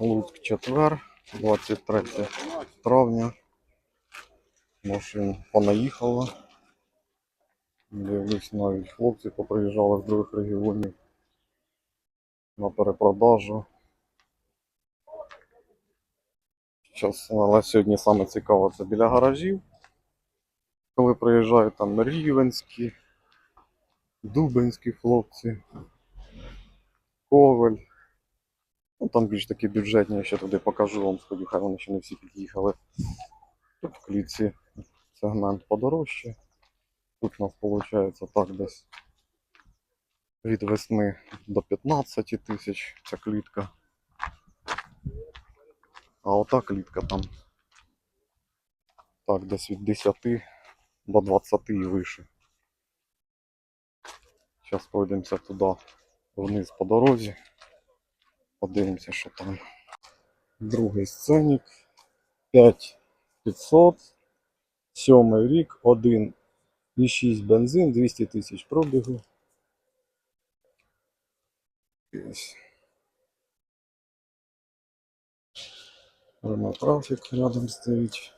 Луцьк четвер, 23 травня. Машин понаїхало. Дивлюсь, навіть хлопці поприїжджали з других регіонів на перепродажу. Щас, але сьогодні саме цікаво це біля гаражів. Коли приїжджають там рівенські, дубинські хлопці, коваль. Ну, там більш такі бюджетні, я ще туди покажу вам, сході, хай вони ще не всі під'їхали. Тут в клітці сегмент подорожче. Тут у нас виходить так десь від 8 до 15 тисяч ця клітка. А ота клітка там так десь від 10 до 20 і вище. Зараз пройдемося туди вниз по дорозі. Подивимося, що там. Другий сценік. 5500. Сьомий рік, 1,6 бензин, 200 тисяч пробігу. Ось. Renault рядом стоїть.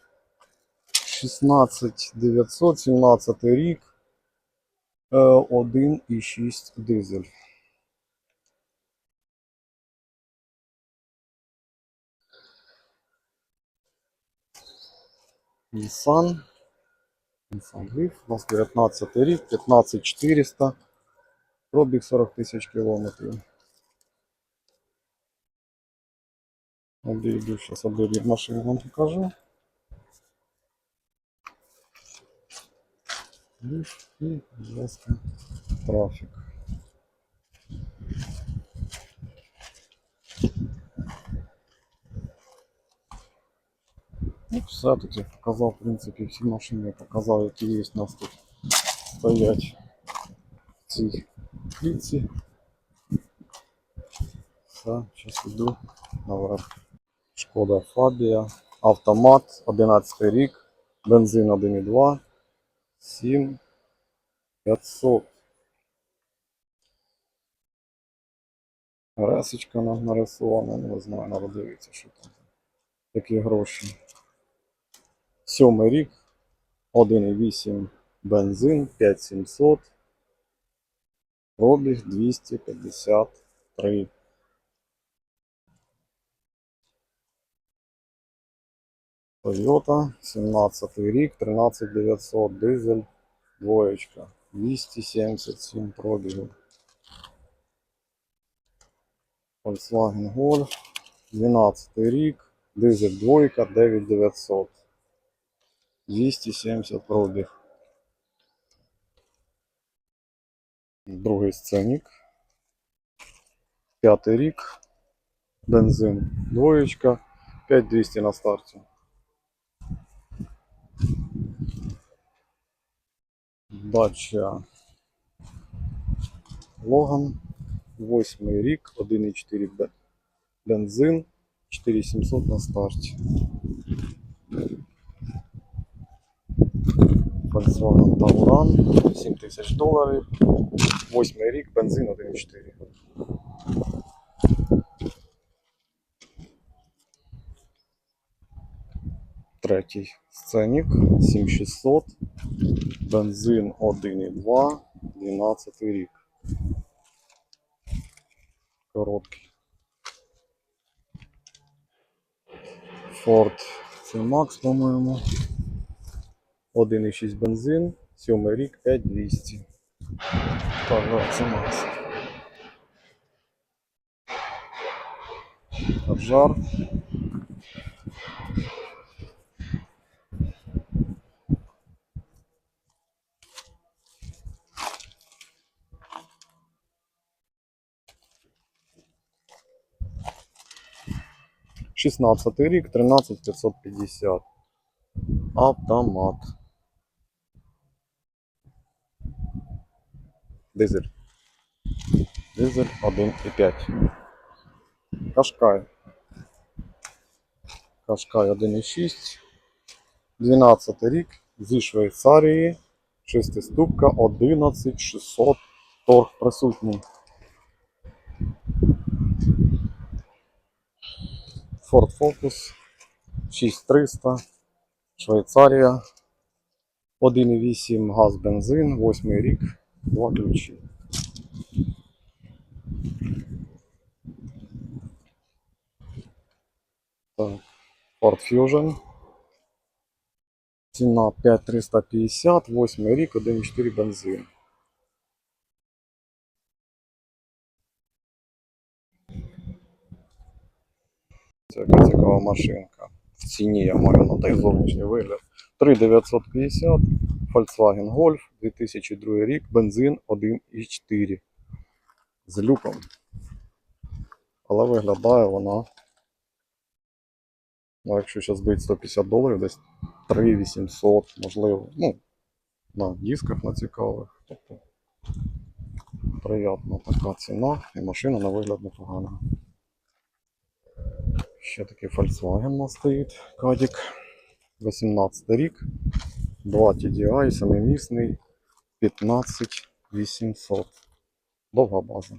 16 917 рік. е, 1,6 дизель. Nissan. Nissan Leaf. У нас 19 рік, 15400. Пробіг 40 тисяч кілометрів. Обійду, зараз обійду машину вам покажу. Leaf і, будь ласка, трафік. Ну, тут я показав, в принципі, всі машини я показав, які є у нас тут стоять в цій клітці. Все, зараз йду наверх. Шкода Фабія, автомат, 11 рік, бензин 1,2, 7 500. Ресочка на- нарисована, не знаю, треба дивитися, що там. Такі гроші. Сьомий рік, 1,8 бензин, 5700, пробіг 253. Toyota, 17 рік, 13900, дизель, двоєчка, 277 пробігу. Volkswagen Golf, 12 рік, дизель двойка, 9900. 270 пробіг. Другий сценік. П'ятий рік. Бензин. Двоєчка. 5200 на старті. Дача Логан. Восьмий рік. 1,4 бе- бензин. 4700 на старті. Volkswagen Tauran, 7 тисяч доларів. Восьмий рік, бензин 1,4. Третій сценік 7600, бензин 1,2, 12 рік. Короткий. Ford C-Max, по-моєму. 1,6 бензин, 7 рік, 5200. Так, да, це Макс. Аджар. Шістнадцятий рік, 13550. Автомат. Дизель. Дизель 1,5. Кашкай. Кашкай 1,6. 12 рік. Зі Швейцарії. Шестиступка 11600. Торг присутній. Ford Focus 6300, Швейцарія, 1,8 газ бензин, 8 рік, два ключі. Так, Ford Fusion. Ціна 5350, 8 рік, 1,4 бензин. Це яка цікава машинка. В ціні я маю на той зовнішній вигляд. 3950, Volkswagen Golf, 2002 рік, бензин 1,4 з люком. Але виглядає вона. Ну, якщо зараз бить 150 доларів, десь 3800, можливо. Ну, на дисках на цікавих. Тобто приятна така ціна і машина на вигляд непогана. Ще такий Volkswagen у нас стоїть, Кадік. 18 рік. 2 TDI, самомісний, 15800. Довга база.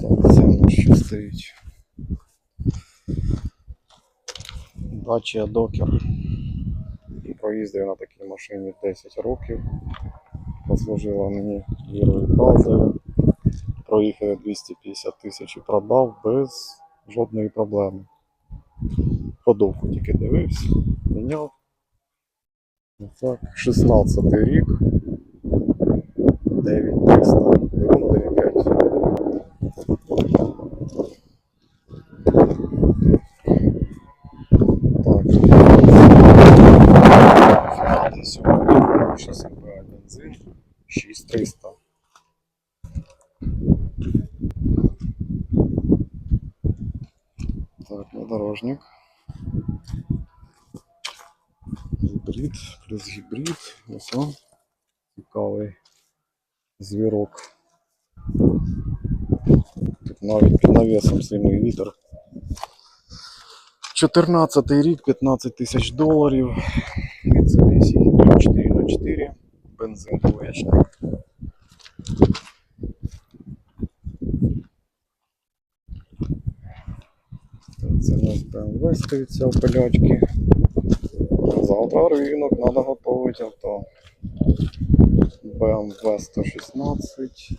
Так, це у нас ще стоїть. Dacia Docker. Проїздив на такій машині 10 років. Послужила мені вірою і правдою. Проїхав 250 тисяч і продав без жодної проблеми. Ходовку тільки дивився, міняв. Так, 16 рік. 9300. Двигун 1,5. Так. Фіат 7 рік, 6 МПА бензин, 6300. Так, внедорожник. Гібрид, плюс гібрид. Ось он. Цікавий звірок. Тут навіть під навісом сильний вітер. 14 рік, 15 тисяч доларів. Mitsubishi Hybrid 4 на 4 бензин двоєчник. Це у нас BMW стоїть в пилячки. Завтра ринок, треба готувати авто. BMW 116,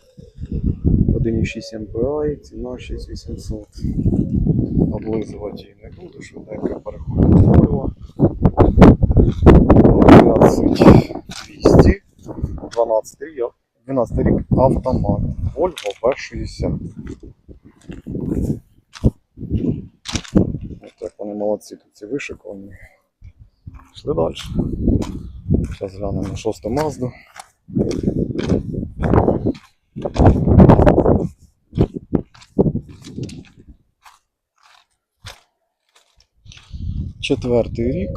1,6 MPI, ціна 6800. Облизувати її не буду, швиденько переходимо з Volvo. 11200, 12 рік, 12 рік автомат. Volvo V60. Ось так вони молодці тут ці вишиковані. Пішли далі. Зараз глянемо на шосту Мазду. Четвертий рік.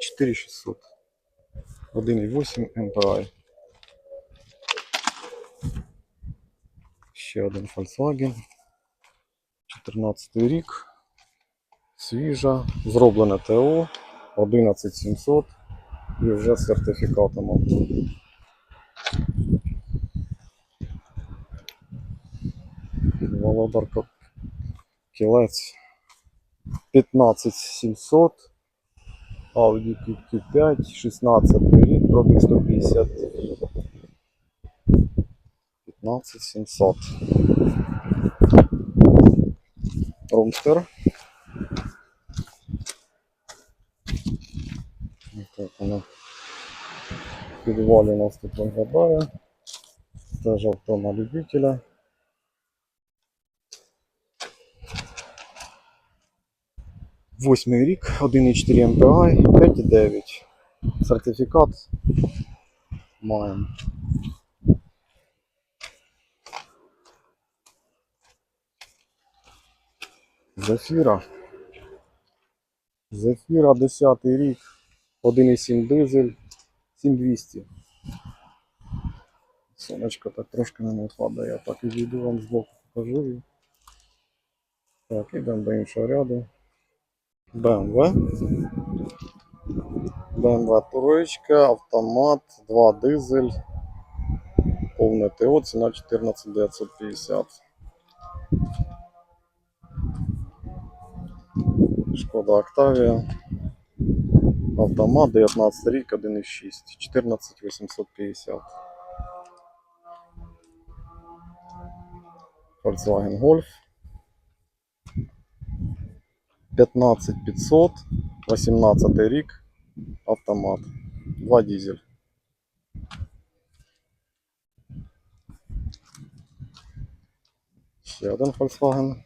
4600. 1,8 MPI. Ще один Volkswagen. 14 рік. Свіжа. Зроблене ТО. 11700 і вже з сертифікатом. Авто. Володарка кілець 15700 Audi Q5 16 рік, пробіг 150 15700 Румстер Так воно підвалі у нас тут виглядає. Теж авто на любителя. Восьмий рік, 1,4 MPI, 5,9. Сертифікат маємо. Зефіра. Зефіра 10 рік, 1,7 дизель, 7200. Сонечко так трошки не падає, я так і відійду вам збоку покажу. її. Так, ідемо до іншого ряду. BMW. BMW троєчка, автомат, 2 дизель, повне ТО, ціна 14950. Шкода Октавія. Автомат 19 рік, 1,6, 14 850. Volkswagen Golf. 15 500, 18 рік, автомат. 2 дизель. Ще один Volkswagen.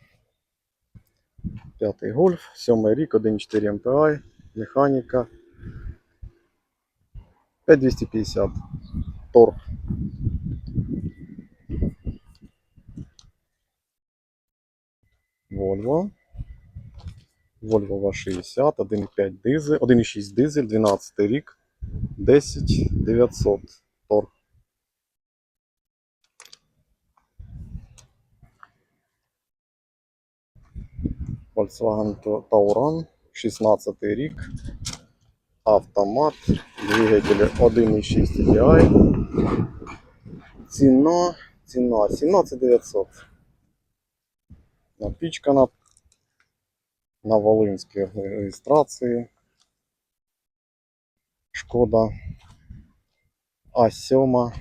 П'ятий Golf, сьомий рік, 1,4 MPI, механіка. 5250. Торг. Volvo. Volvo V60, 1,5 дизель, 1,6 дизель, 12 рік, 10 900 торг. Volkswagen Tauran, 16 рік, автомат, двигатель 1,6 TDI. Ціна, ціна 17 900. Напічкана на Волинській реєстрації. Шкода А7,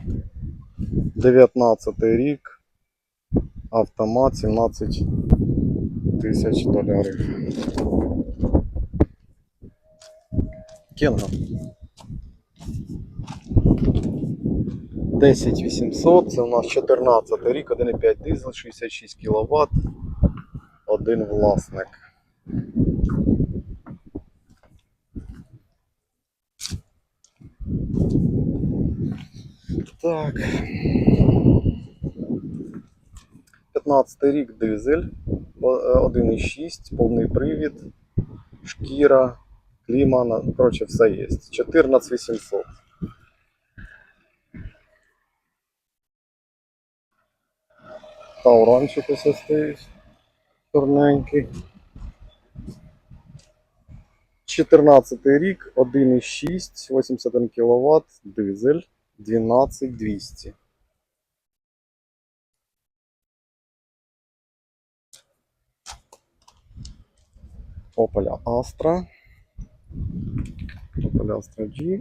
19 рік, автомат 17 тисяч доларів. Кенга. 10 800, це у нас 14 рік, 1,5 дизель, 66 кВт, один власник. Так. 15 рік дизель, о- е, 1,6, повний привід, шкіра, кліма, на- коротше, все є. 14 800. Тауранчик ось стоїть. Чорненький. 14 рік, 1,6, 81 кВт, дизель, 12200. Opel Astra. Opel Astra G,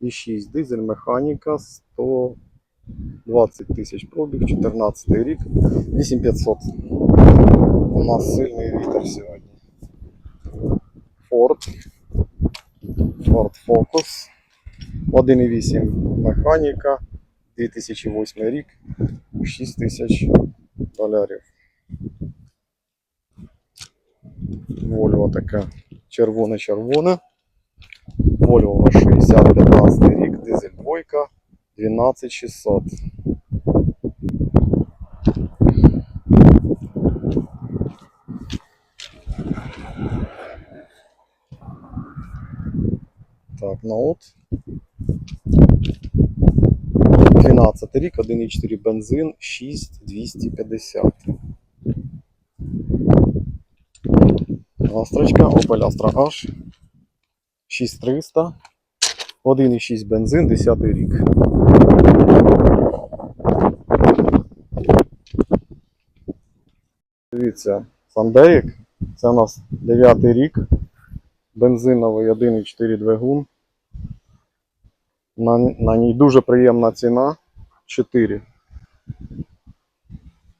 1,6 дизель, механіка, 120 тисяч пробіг, 14 рік, 8500. У нас сильний вітер сьогодні. Ford. Ford Focus. 1,8 механіка, 2008 рік, 6 тисяч доларів. Volvo таке червоне-червоне. Volvo 60 15 рік, дизель двойка, 12600. Так, ноут. 12 рік, 1,4 бензин, 6250. Астрочка, Opel Astra H. 6300. 1,6 бензин, 10 рік. Дивіться, Сандеїк. Це у нас 9 рік. Бензиновий 1,4 двигун. На, на ній дуже приємна ціна 4.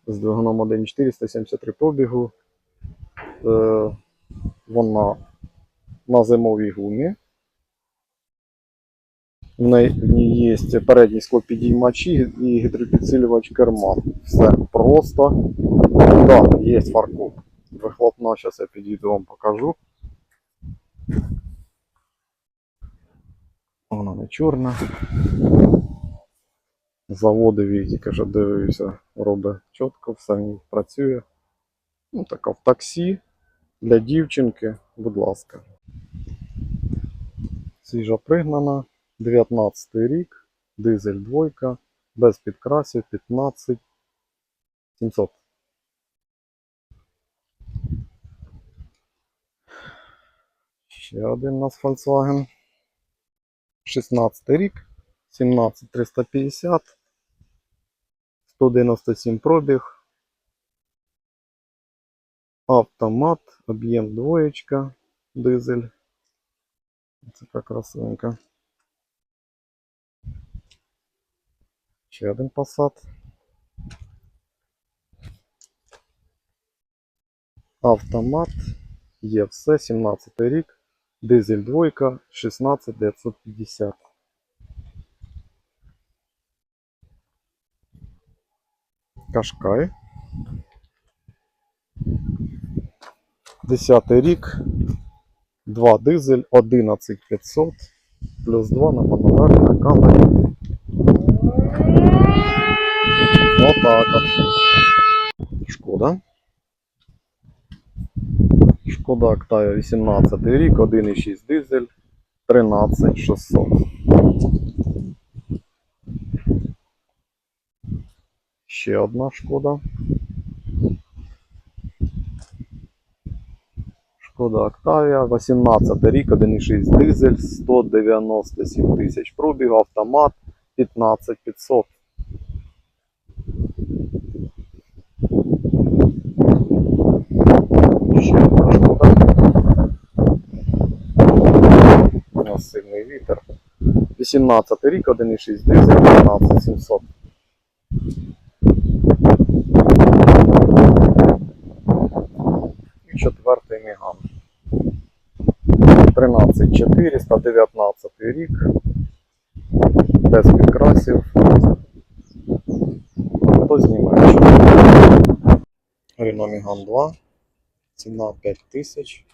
З двигуном 1,4, 173 пробігу. Е, вона на зимовій гумі. В ній є передні склопідіймачі і гідропідсилювач керма. Все просто. Так, є фаркоп. Вихлопна, зараз я підійду вам покажу. Вона не чорна. Заводові, тільки що дивився, робить чітко, все в ній працює. Ну, така в таксі для дівчинки, будь ласка. Свіжа пригнана, 19 рік, дизель двойка, без підкрасів 15 700. Ще один у нас Volkswagen. 16 рік, 17350, 197 пробіг. Автомат, об'єм двоєчка, дизель. Це така красивенька. Ще один Passat. Автомат. Є все, 17 рік. Дизель двойка, 16950. Кашкай. 10 рік. 2 дизель, 11500. Плюс 2 на панорамі на камері. Отак от. Шкода. Шкода Octavia 18 рік, 1,6 дизель, 13600. Ще одна шкода. Шкода Octavia, 18 рік, 1,6 дизель, 197 тисяч пробігу, автомат 15500. Ще одна шкода. У нас сильний вітер. 18 рік, 1,6 дизель, 15700. І четвертий міган. 13400, 19 рік. Без підкрасів. Хто знімає? Renault Megane 2. Ціна 5000.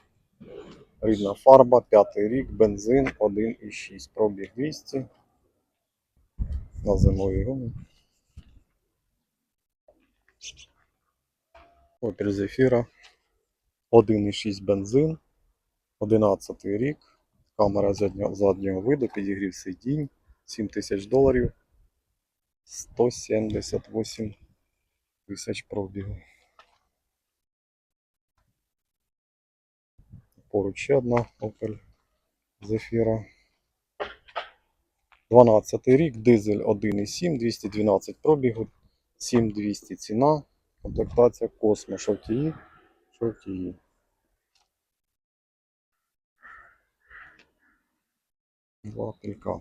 Рідна фарба, п'ятий рік, бензин 1,6, пробіг 200. На зимовій гумі. Opel Zafira. 1,6 бензин. 11 рік. Камера заднього, заднього виду, підігрів сидінь. 7 тисяч доларів. 178 тисяч пробігу. Поруч ще одна Opel Zafira. 12 рік, дизель 1,7, 212 пробігу, 7200 ціна, комплектація Космо, шовтії, шовтії. Два пілька.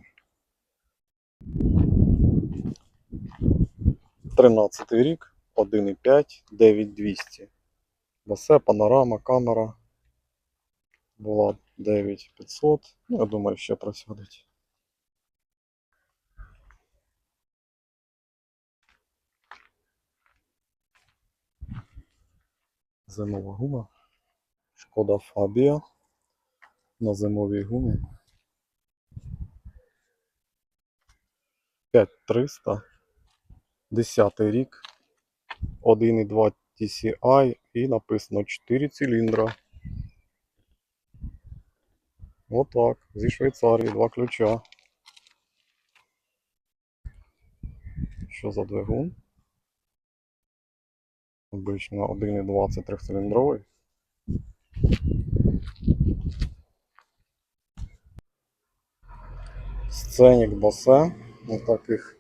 13 рік, 1,5, 9200. Басе, панорама, камера. Була 9500. Ну, я думаю, ще просядуть. Зимова гума. Шкода Фабія. На зимовій гумі. 5300. 10 рік. 1,2 TCI і написано 4 циліндра. Отак, зі Швейцарії, два ключа. Що за двигун? Обично 1,2 це трьохциліндровий. Сценік босе на таких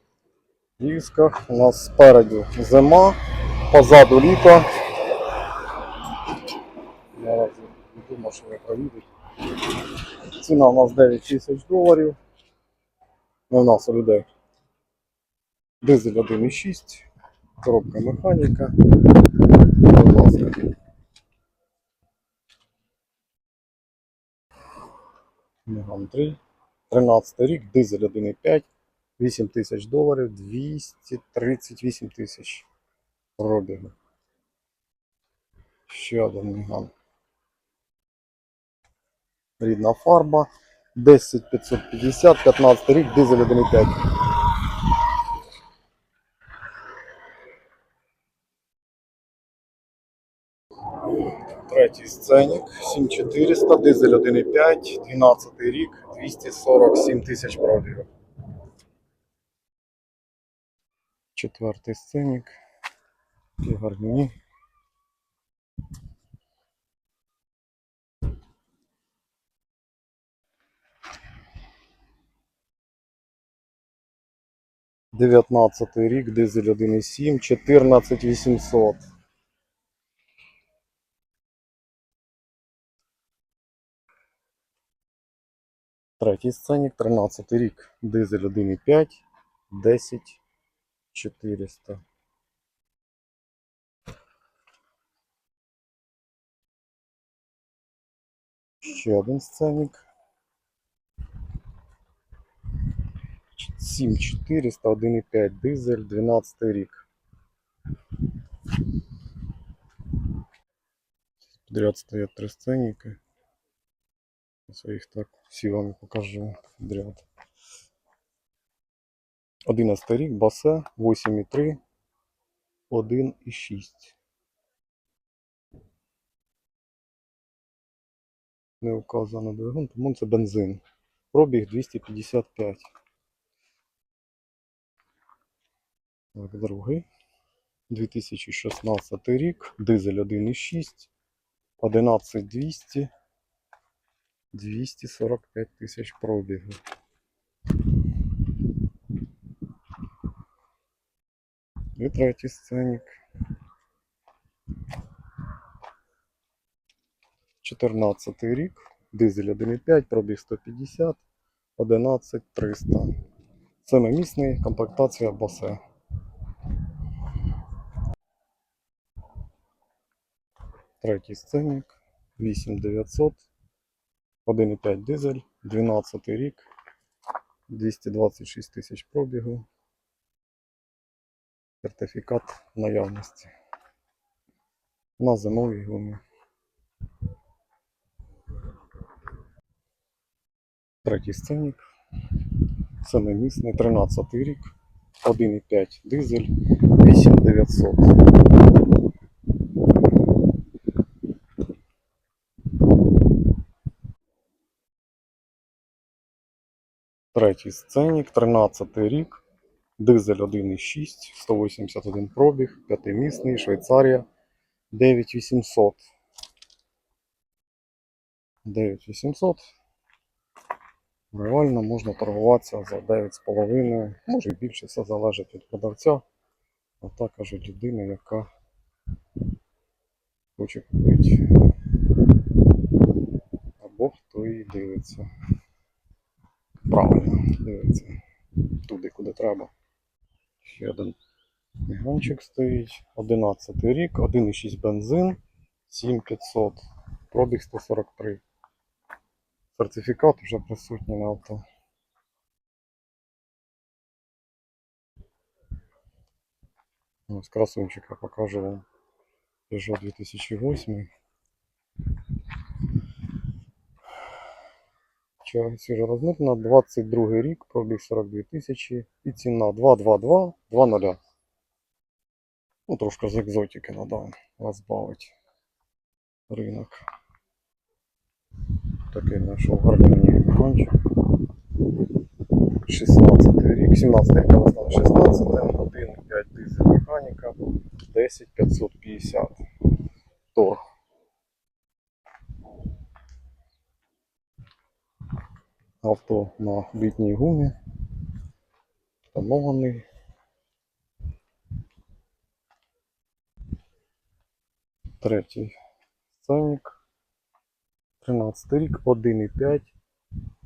дисках. У нас спереду зима, позаду літо. Не думаю, що ви проїдете. Ціна у нас 9 тисяч доларів. Не в нас у людей. Дизель 1,6, коробка механіка. Будь ласка. Меган 3. 13 рік, дизель 1,5, 8 тисяч доларів, 238 тисяч пробігу. Ще один Меган. Рідна фарба. 10550, 15 рік, дизель 1,5. Третій сценік 7400, дизель 1,5, 12 рік, 247 тисяч пробігу. Четвертий сценік. Такі гарні. Дев'ятнадцятий рік, дизель 1,7, 14800. Третій сценік, 13 рік, дизель 1,5, 10 400. Ще один сценік. 7400, 1,5 дизель, 12 рік. Подряд стоять три сценіки. Ось я їх так всі вам покажу подряд. 11 рік, басе, 8,3, 1,6. Не указано двигун, тому це бензин. Пробіг 255. Так, другий. 2016 рік, дизель 1,6, 11200, 245 тисяч пробігу. І третій сценік. 14 рік, дизель 1,5, пробіг 150, 11300. Семимісний, комплектація басе. Третій сценік, 8900, 1,5 дизель, 12 рік, 226 тисяч пробігу. Сертифікат наявності. На зимовій гумі. Третій сценік. Семимісний, 13 рік, 1,5 дизель, 8900. Третій сценік, 13 рік, дизель 1,6, 181 пробіг, п'ятимісний, Швейцарія, 9800. 9800. Реально можна торгуватися за 9,5, може і більше, все залежить від продавця. А так каже людина, яка хоче купити. Або хто її дивиться. Правильно, дивиться. Туди, куди треба. Ще один мігранчик стоїть. 11 рік, 1,6 бензин, 7500, пробіг 143. Сертифікат вже присутній на авто. Ось красунчика покажу вам. Peugeot 2008. Свіжо розмитнена, 22 рік, пробіг 42 тисячі і ціна 222 20. Ну, трошки з екзотики треба розбавити ринок. Такий знайшов гарний механчик. 16 рік, 17 рік, але став 16, 1,5 дизель механіка, 10 550. Торг. Авто на літній гумі. Встановлений. Третій сценік. 13 рік, 1,5,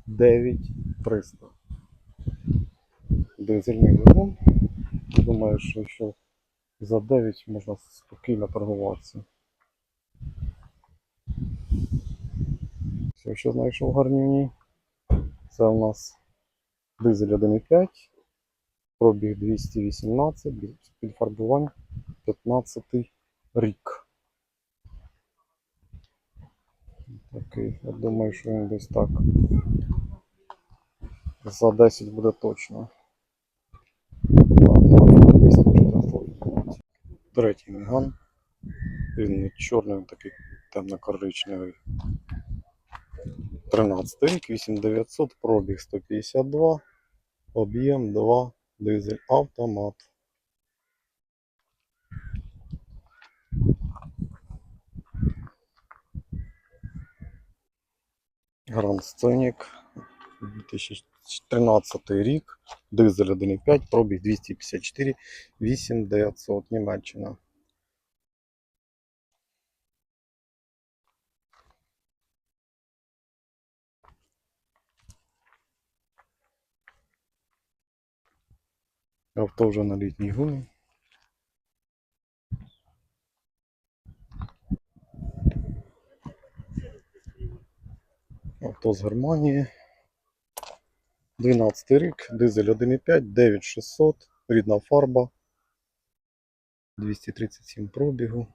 9300. Дизельний двигун. Думаю, що ще за 9 можна спокійно торгуватися. Все, що знайшов гарнівні. Це у нас дизель 1,5, пробіг 218, підфарбувань 15 рік. Такий, я думаю, що він десь так. За 10 буде точно. Третій міган. Він не чорний, він такий темно-коричневий. 13 рік, 8900, пробіг 152, об'єм 2, дизель автомат. Гранд Сценік 2013 рік, дизель 1,5, пробіг 254, 8900, Німеччина. Авто вже на літній гумі. Авто з Германії. 12 рік, дизель 1.5, 9600, рідна фарба. 237 пробігу.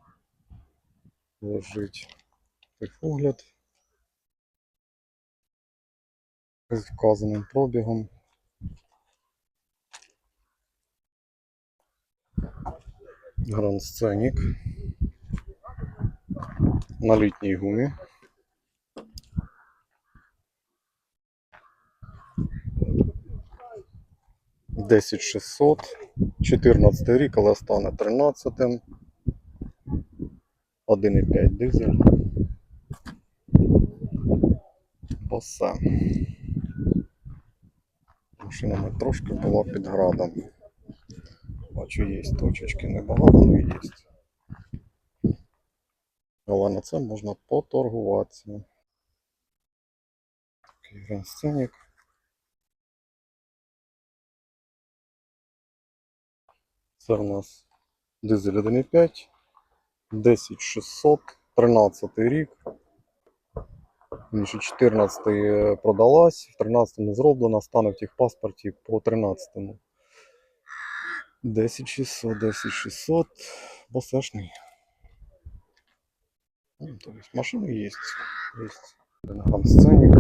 Лежить техогляд. З вказаним пробігом. Гранд Сценік. На літній гумі. Десять шістсот, 14 рік, але стане 13. 1,5 дизель. Босе. Машина трошки була під градом. Бачу, є точечки небагато, але є. Але на це можна поторгуватися. Такий гранд-сценік. Це в нас дизель 1.5, 10600, 13 рік. Інше 14 е, продалась, в 13 не зроблена, стане в техпаспорті по 13. 10600, 10600, босешний. Ну, то есть машины есть. Есть гранд сценик.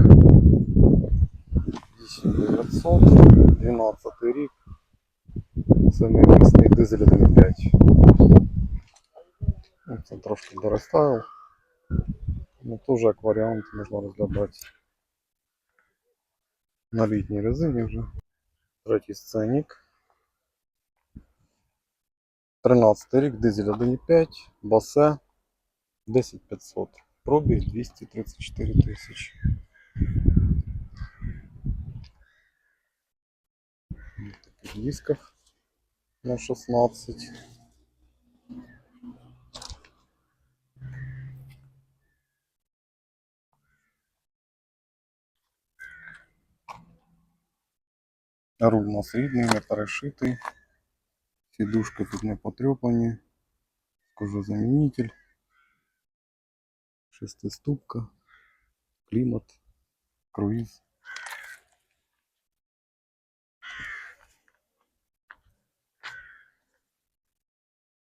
8900, 12 рік. Семимісний дизель 1.5. Ну, Це трошки дорестайл. Ну, теж як варіант можна розглядати. На літній резині вже. Третій сценік. 13 рік, дизель 1.5, басе 10500. Пробіг 234 тисячі. На таких дисках на 16. Руль у нас рідний, не перешитий. Сідушки тут не потрепані. Кожозамінитель. Шестиступка. Клімат. Круїз.